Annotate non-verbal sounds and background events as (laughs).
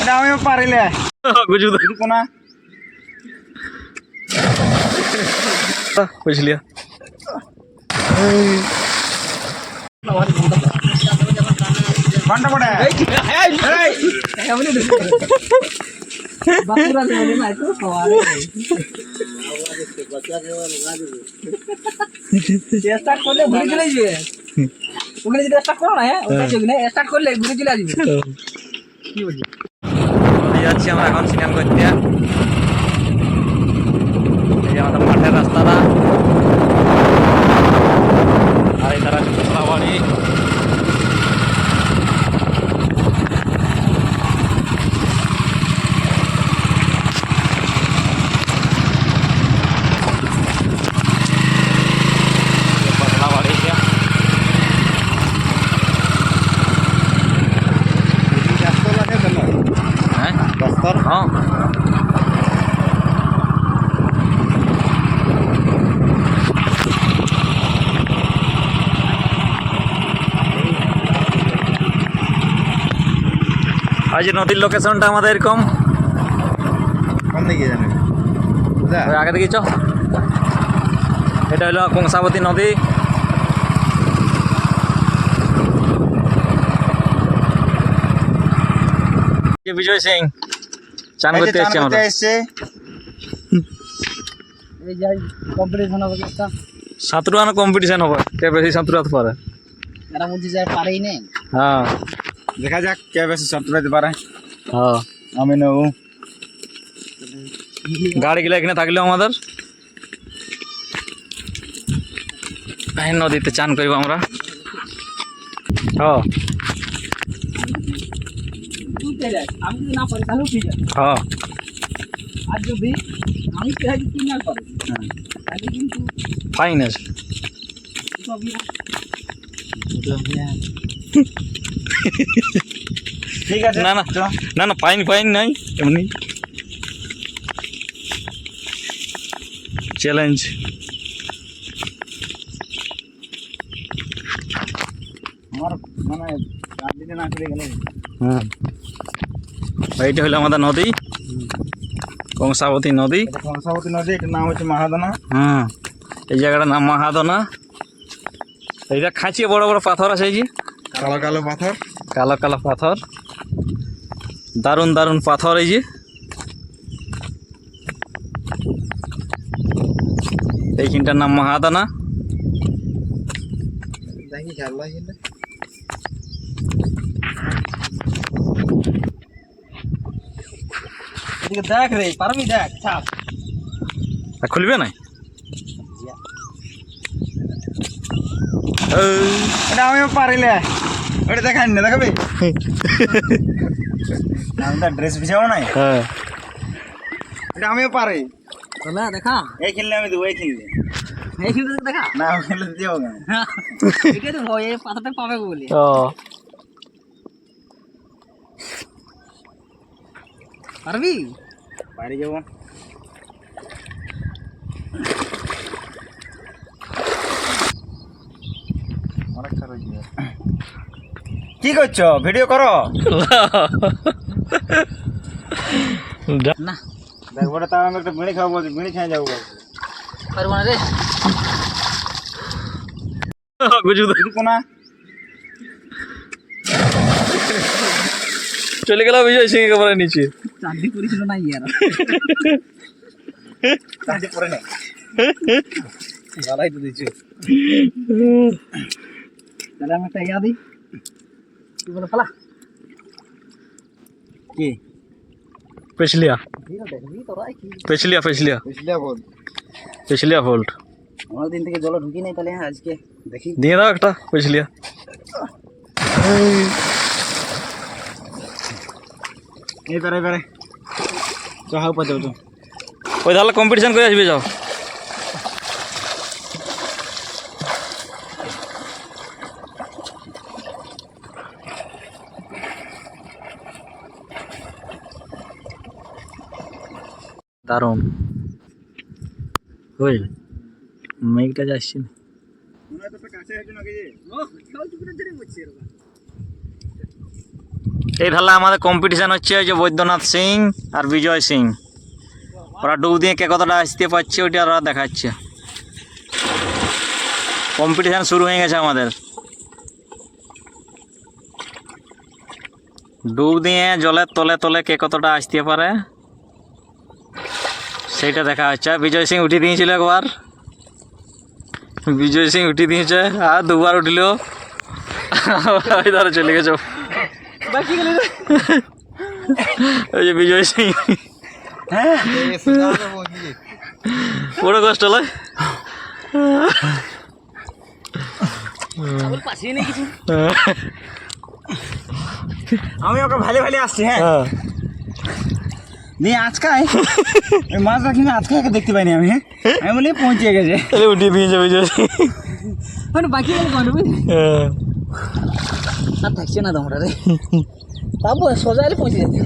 এটা আমি পারিলে গুজু কোনা বুঝলিয়া ঘণ্টা পড়ে স্টার্ট করলে ঘুরে চলে যাবে ওখানে যদি স্টার্ট করো না হ্যাঁ। না স্টার্ট করলে ঘুরে চলে আসবে। কি নদী যাচ্ছি আমরা এখন স্নান করতে। আমাদের মাঠের রাস্তাটা আর এই তারা বাড়ি বাড়ি হ্যাঁ হ্যাঁ। আজ নদীর লোকেশনটা আমাদের এরকম। কোন দিকে জানেন বুঝা ওই আগে চ। এটা হলো কংসাবতী নদী। বিজয় সিং? চান করতে এসছি আমরা এসছে। এই যাই কম্পিটিশন হবে একটা। সাঁতরানো কম্পিটিশন হবে কে বেশি সাঁতরাতে পারে? এরা বলছে যে আর পারেই নেই। হ্যাঁ। দেখা যাক কে বেশি সাঁতরাতে পারে। হ্যাঁ। আমি নেব। গাড়িগুলো এখানে থাকলেও আমাদের। নদীতে চান করব আমরা। হ্যাঁ। তুই পেরে আমি যদি না পারি তাহলেও ঠিক আছে হ্যাঁ। আর যদি আমি তুই না। পারি তাহলে কিন্তু ফাইন আছে। ঠিক আছে না না। না না ফাইন ফাইন নাই এমনি। চ্যালেঞ্জ আমার মানে চার দিনে না করে গেলে হ্যাঁ। এইটা হলো আমাদের নদী। কংসাবতী নদী। কংসাবতী নদী এটার নাম হচ্ছে মাহাদানা। হ্যাঁ এই জায়গাটার নাম মাহাদনা। এইটা খাঁচিয়ে বড় বড় পাথর আছে এই যে। কালো কালো পাথর। কালো কালো পাথর। দারুণ দারুণ পাথর এই যে। এইখানটার নাম মাহাদানা। দেখি এদিকে দেখ রে পারবি দেখ চাপ খুলবে না? এটা আমি পারিলে। ওটা দেখাই না দেখাবি? (laughs) আমি তো ড্রেস বিছাবো নাই? হ্যাঁ। এটা আমিও পারি। তাহলে দেখা। এই খেললে আমি দেবো এই খেললে এই কিন্তু দেখা। না আমি খেললে দিয়ে না এটাই তো ভয় এই পাতাটা পাবে বলে। ও। পারবি বাইরে যাব কি করছ? ভিডিও করো। না। দেখ বড় তার আমি একটা বিড়ি খাব বলছি বিড়ি খেয়ে যাব বলছি পারব না রে গুজু বিড়ি কোনা চলে গেল বিজয় সিং একেবারে নিচে। চাঁদি করেছিল না ইয়ার? তাহলে পরে নে গালাই তো দিচ্ছি তাহলে আমি একটা ইয়া দিই। কি বলে ফেলা? কি? পেছলিয়া পেছলিয়া পেছলিয়া বুঝলে বল। পেছলিয়া ফল্ট অনেক দিন থেকে জল ঢুকি নাই তাহলে হ্যাঁ আজকে দেখি। দিয়ে দাও একটা পেছলিয়া (laughs) এই পারে পারে চ হাউ পা যাও তো ওই তাহলে কম্পিটিশন করে আসবে যাও। দারুণ। হইল। মেঘটা যাচ্ছে না মনে হয় তো কাছে আছে নাকি যে ও কাউ চুপ করে ধরে বসছে এরকম এই ধারে আমাদের কম্পিটিশন হচ্ছে ওই যে বৈদ্যনাথ সিং আর বিজয় সিং। ওরা ডুব দিয়ে কে কতটা আসতে পারছে ওইটা ওরা দেখাচ্ছে। কম্পিটিশন শুরু হয়ে গেছে আমাদের। ডুব দিয়ে জলের তলে তলে কে কতটা আসতে পারে, সেইটা দেখা হচ্ছে। বিজয় সিং উঠিয়ে দিয়েছিল একবার। বিজয় সিং উঠিয়ে দিয়েছে আর দুবার উঠল। চলে গেছে। ওই যে বিজয় সিং। বড় কষ্ট লয় আমি ওকে ভালে ভালে আসছি হ্যাঁ। দিয়ে আজকাই ওই মাছ রাখি না আজকে একে দেখতে পাইনি আমি হ্যাঁ। আমি বলি পৌঁছে গেছে। উঠিয়ে বিজয় সিং। মানে বাকি আর থাকছে না তোমরা রে। তারপর সোজা পৌঁছে যাচ্ছে